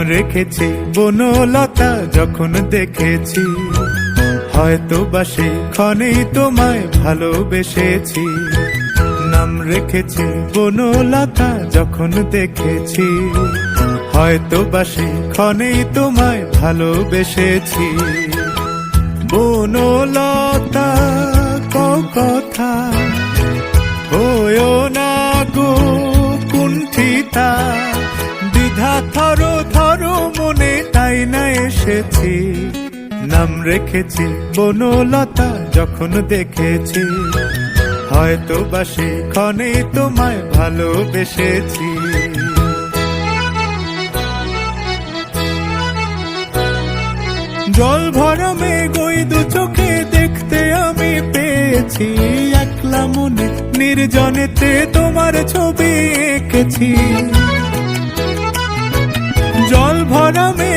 রেখেছি বনলতা যখন দেখেছি। হয়তো বা ক্ষণেই তোমায় ভালোবেসেছি। নাম রেখেছি বনলতা যখন দেখেছি। হয়তো বা ক্ষণেই তোমায় ভালোবেসেছি। বনলতা কথা, হয়েও না গো কুণ্ঠিতা তাই না এসেছি, নাম রেখেছি বনলতা যখন দেখেছি। হয়তো বা ক্ষণে তোমায় ভালোবেসেছি। জল ভরা মেঘ ওই দু চোখে দেখতে আমি পেয়েছি। একলা মনে নির্জনেতে তোমার ছবি এঁকেছি। জল ভরা মেঘ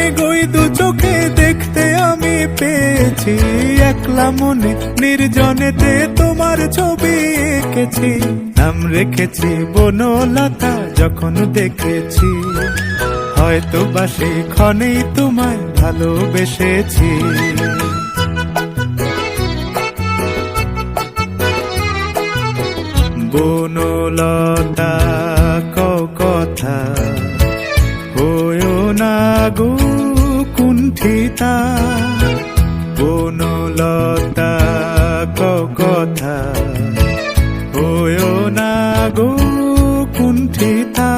পেয়েছি একলা মনে নির্জনেতে তোমার ছবি এঁকেছি। নাম রেখেছি বনলতা, যখন দেখেছি। হয়তো বা ক্ষণেই তোমায় ভালোবেসেছি। বনলতা কথা হয়েও না গো কুণ্ঠিতা। হয়েও না গো কুণ্ঠিতা।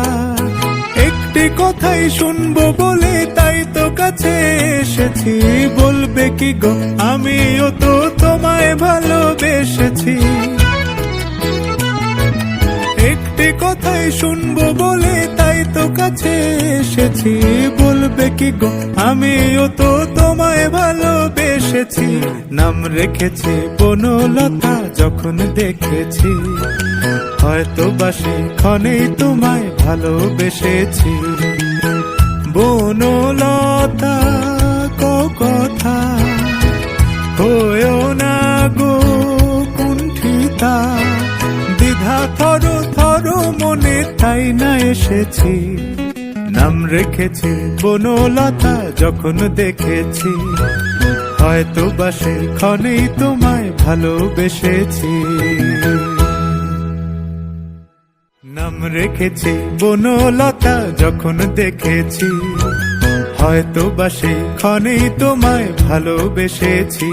একটি কথাই শুনব বলে তাই তো কাছে এসেছি। বলবে কি গো? আমিও কথাই শুনব বলে তাই তো কাছে এসেছি। বলবে কি গো? আমিও তো তোমায় ভালোবেসেছি। নাম রেখেছি বনলতা যখন দেখেছি। হয়তো বাসে ক্ষণেই তোমায় ভালোবেসেছি। বনলতা কথা? হয়েও না গো। তাই না এসেছি, নাম রেখেছি বনলতা যখন দেখেছি। হয়তো বা ক্ষণেই তোমায় ভালোবেসেছি। নাম রেখেছি বনলতা যখন দেখেছি, হয়তো বা ক্ষণেই তোমায় ভালোবেসেছি।